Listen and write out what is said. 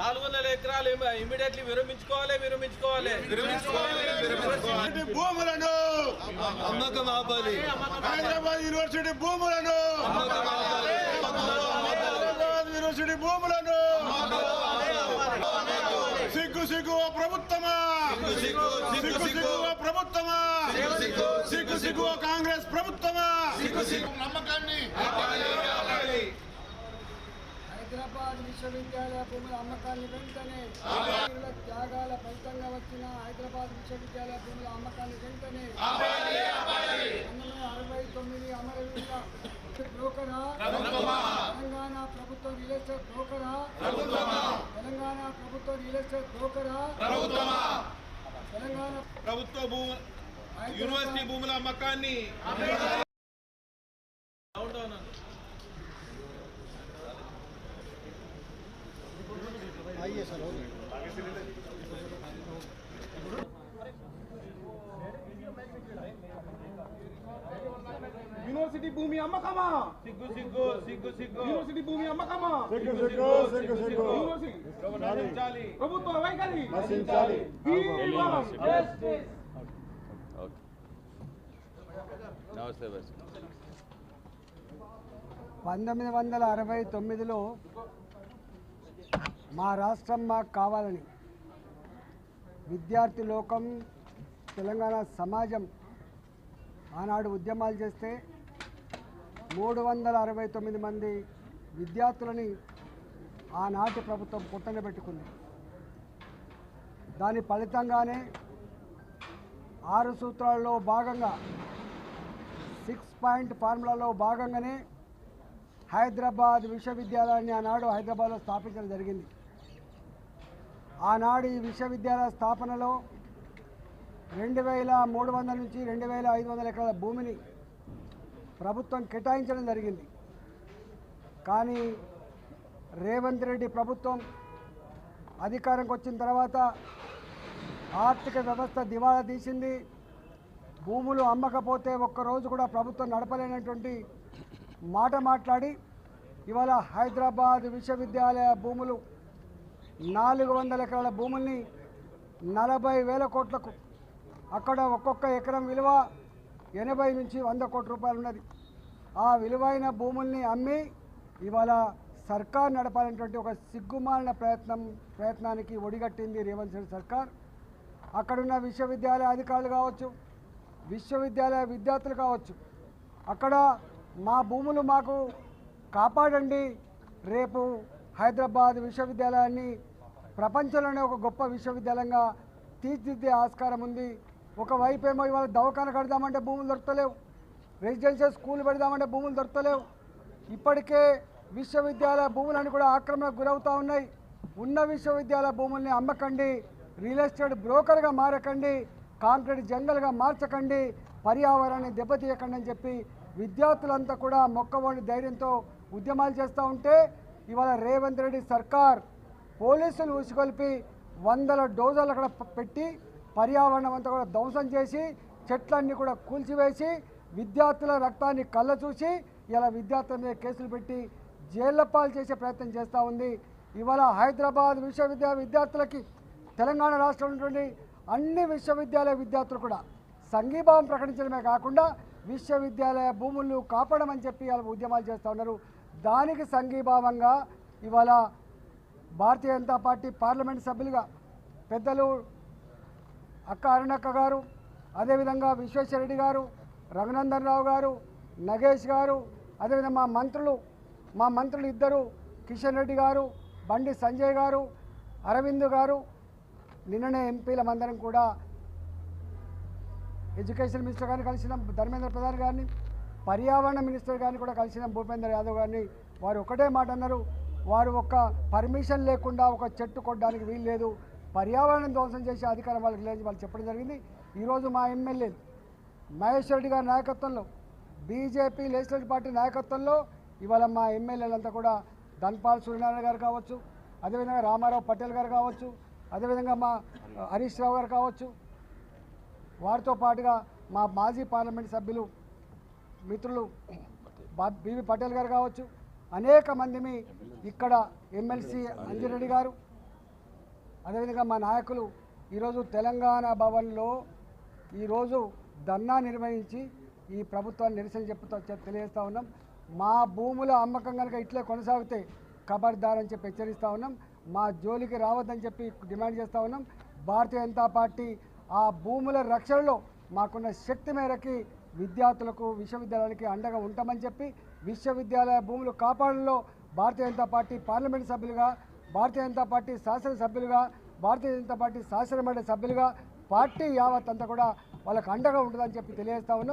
నాలుగు వందల ఎకరాలు ఇమీడియట్లీ విరమించుకోవాలి విరమించుకోవాలి. భూములను? అమ్మకం ఆపాలి. హైదరాబాద్ యూనివర్సిటీ భూములను? హైదరాబాద్ యూనివర్సిటీ భూములను? సిగ్గు సిగ్గు ఓ ప్రభుత్వమా? సిగ్గు, సిగ్గు, సిగ్గు సిగ్గు. ఓ ప్రభుత్వమా? సిగ్గు, సిగ్గు. కాంగ్రెస్ ప్రభుత్వమా నమ్మకాన్ని హైదరాబాద్ విశ్వవిద్యాలయ భూముల అమ్మకాన్ని వెంటనే త్యాగాల ఫలితంగా వచ్చిన హైదరాబాద్ విశ్వవిద్యాలయ భూముల అమ్మకాన్ని వెంటనే అరవై తొమ్మిది అమరవీరుల బ్రోకరా తెలంగాణ ప్రభుత్వ రియల్ ఎస్టేట్ బ్రోకరా తెలంగాణ ప్రభుత్వ రియల్ ఎస్టేట్ బ్రోకరా తెలంగాణ ప్రభుత్వ భూము యూనివర్సిటీ భూముల అమ్మకాన్ని యూనివర్సిటీ భూమి అమ్మకమా? సిగ్గు సిగ్గు సిగ్గు సిగ్గు. యూనివర్సిటీ భూమి అమ్మకమా? సిగ్గు సిగ్గు సిగ్గు సిగ్గు యూనివర్సిటీ. ప్రభుత్వ వైఖరి నశించాలి. నమస్తే పంతొమ్మిది వందల అరవై తొమ్మిదిలో మా రాష్ట్రం మాకు కావాలని విద్యార్థి లోకం తెలంగాణ సమాజం ఆనాడు ఉద్యమాలు చేస్తే మూడు వందల అరవై తొమ్మిది మంది విద్యార్థులని ఆనాటి ప్రభుత్వం పుట్టనబెట్టుకుంది దాని ఫలితంగానే ఆరు సూత్రాల్లో భాగంగా సిక్స్ పాయింట్ ఫార్ములాలో భాగంగానే హైదరాబాద్ విశ్వవిద్యాలయాన్ని ఆనాడు హైదరాబాద్లో స్థాపించడం జరిగింది. ఆనాడు ఈ విశ్వవిద్యాలయ స్థాపనలో రెండు వేల మూడు వందల నుంచి రెండు వేల ఐదు వందల ఎకరాల భూమిని ప్రభుత్వం కేటాయించడం జరిగింది. కానీ రేవంత్ రెడ్డి ప్రభుత్వం అధికారంకి వచ్చిన తర్వాత ఆర్థిక వ్యవస్థ దివాళా తీసింది. భూములు అమ్మకపోతే ఒక్కరోజు కూడా ప్రభుత్వం నడపలేనటువంటి మాట మాట్లాడి ఇవాళ హైదరాబాద్ విశ్వవిద్యాలయ భూములు నాలుగు వందల ఎకరాల భూముల్ని నలభై వేల కోట్లకు అక్కడ ఒక్కొక్క ఎకరం విలువ ఎనభై నుంచి వంద కోట్ల రూపాయలు ఉన్నది. ఆ విలువైన భూముల్ని అమ్మి ఇవాళ సర్కార్ నడపాలనేటువంటి ఒక సిగ్గుమాలిన ప్రయత్నం ప్రయత్నానికి ఒడిగట్టింది రేవంత్ రెడ్డి సర్కార్. అక్కడున్న విశ్వవిద్యాలయ అధికారులు కావచ్చు విశ్వవిద్యాలయ విద్యార్థులు కావచ్చు అక్కడ మా భూములు మాకు కాపాడండి. రేపు హైదరాబాద్ విశ్వవిద్యాలయాన్ని ప్రపంచంలోనే ఒక గొప్ప విశ్వవిద్యాలయంగా తీర్చిదిద్దే ఆస్కారం ఉంది. ఒకవైపు ఏమో ఇవాళ దవాఖాన కడదామంటే భూములు దొరకలేవు. రెసిడెన్షియల్ స్కూల్ పెడదామంటే భూములు దొరకలేవు. ఇప్పటికే విశ్వవిద్యాలయ భూములన్నీ కూడా ఆక్రమణకు గురవుతూ ఉన్నాయి. ఉన్న విశ్వవిద్యాలయ భూముల్ని అమ్మకండి రియల్ ఎస్టేట్ బ్రోకర్గా మారకండి కాంక్రీట్ జంగల్గా మార్చకండి పర్యావరణాన్ని దెబ్బతీయకండి అని చెప్పి విద్యార్థులంతా కూడా మొక్కవోని ధైర్యంతో ఉద్యమాలు చేస్తూ ఉంటే ఇవాళ రేవంత్ రెడ్డి సర్కార్ పోలీసులు ఉసిగొల్పి వందల డోజులు అక్కడ పెట్టి పర్యావరణం అంతా కూడా ధ్వంసం చేసి చెట్లన్నీ కూడా కూల్చివేసి విద్యార్థుల రక్తాన్ని కళ్ళ చూసి ఇలా విద్యార్థుల మీద కేసులు పెట్టి జైళ్ళ పాలు చేసే ప్రయత్నం చేస్తూ ఉంది. ఇవాళ హైదరాబాద్ విశ్వవిద్యాలయ విద్యార్థులకి తెలంగాణ రాష్ట్రంలో ఉన్నటువంటి అన్ని విశ్వవిద్యాలయ విద్యార్థులు కూడా సంఘీభావం ప్రకటించడమే కాకుండా విశ్వవిద్యాలయ భూములు కాపాడమని చెప్పి వాళ్ళ ఉద్యమాలు చేస్తూ ఉన్నారు. దానికి సంఘీభావంగా ఇవాళ భారతీయ జనతా పార్టీ పార్లమెంట్ సభ్యులుగా పెద్దలు అక్క అరుణక్క గారు అదేవిధంగా విశ్వేశ్వరరెడ్డి గారు రఘునందన్ రావు గారు నగేష్ గారు అదేవిధంగా మా మంత్రులు మా మంత్రులు ఇద్దరు కిషన్ రెడ్డి గారు బండి సంజయ్ గారు అరవింద్ గారు నిన్ననే ఎంపీలమందరం కూడా ఎడ్యుకేషన్ మినిస్టర్ గారిని కలిసినాం ధర్మేంద్ర ప్రధాన్ గారిని పర్యావరణ మినిస్టర్ గారిని కూడా కలిసినాం భూపేంద్ర యాదవ్ గారిని. వారు ఒకటే మాట అన్నారు వారు ఒక్క పర్మిషన్ లేకుండా ఒక చెట్టు కొట్టడానికి వీలు లేదు పర్యావరణం ధ్వంసం చేసే అధికారం వాళ్ళకి లేదని వాళ్ళు చెప్పడం జరిగింది. ఈరోజు మా ఎమ్మెల్యేలు మహేశ్వర్ రెడ్డి గారి నాయకత్వంలో బీజేపీ లెజిస్లేటివ్ పార్టీ నాయకత్వంలో ఇవాళ మా ఎమ్మెల్యేలంతా కూడా ధన్పాల్ సూర్యనారాయణ గారు కావచ్చు అదేవిధంగా రామారావు పటేల్ గారు కావచ్చు అదేవిధంగా మా హరీష్ రావు గారు కావచ్చు. వారితో పాటుగా మా మాజీ పార్లమెంట్ సభ్యులు మిత్రులు బీవీ పటేల్ గారు కావచ్చు అనేక మందిని ఇక్కడ ఎమ్మెల్సీ అంజిరెడ్డి గారు. అదేవిధంగా మా నాయకులు ఈరోజు తెలంగాణ భవన్లో ఈరోజు ధర్నా నిర్వహించి ఈ ప్రభుత్వాన్ని నిరసన చెప్పుతూ తెలియజేస్తూ ఉన్నాం. మా భూముల అమ్మకం కనుక ఇట్లే కొనసాగితే ఖబర్దార్ అని చెప్పి హెచ్చరిస్తూ ఉన్నాం. మా జోలికి రావద్దని చెప్పి డిమాండ్ చేస్తా ఉన్నాం. భారతీయ జనతా పార్టీ ఆ భూముల రక్షణలో మాకున్న శక్తి మేరకి విద్యార్థులకు విశ్వవిద్యాలయాలకి అండగా ఉంటామని చెప్పి విశ్వవిద్యాలయ భూములు కాపాడంలో భారతీయ జనతా పార్టీ పార్లమెంట్ సభ్యులుగా భారతీయ జనతా పార్టీ శాసనసభ్యులుగా భారతీయ జనతా పార్టీ శాసనమండలి సభ్యులుగా పార్టీ యావత్ అంతా కూడా వాళ్ళకు అండగా ఉంటుందని చెప్పి తెలియజేస్తా ఉన్నాం.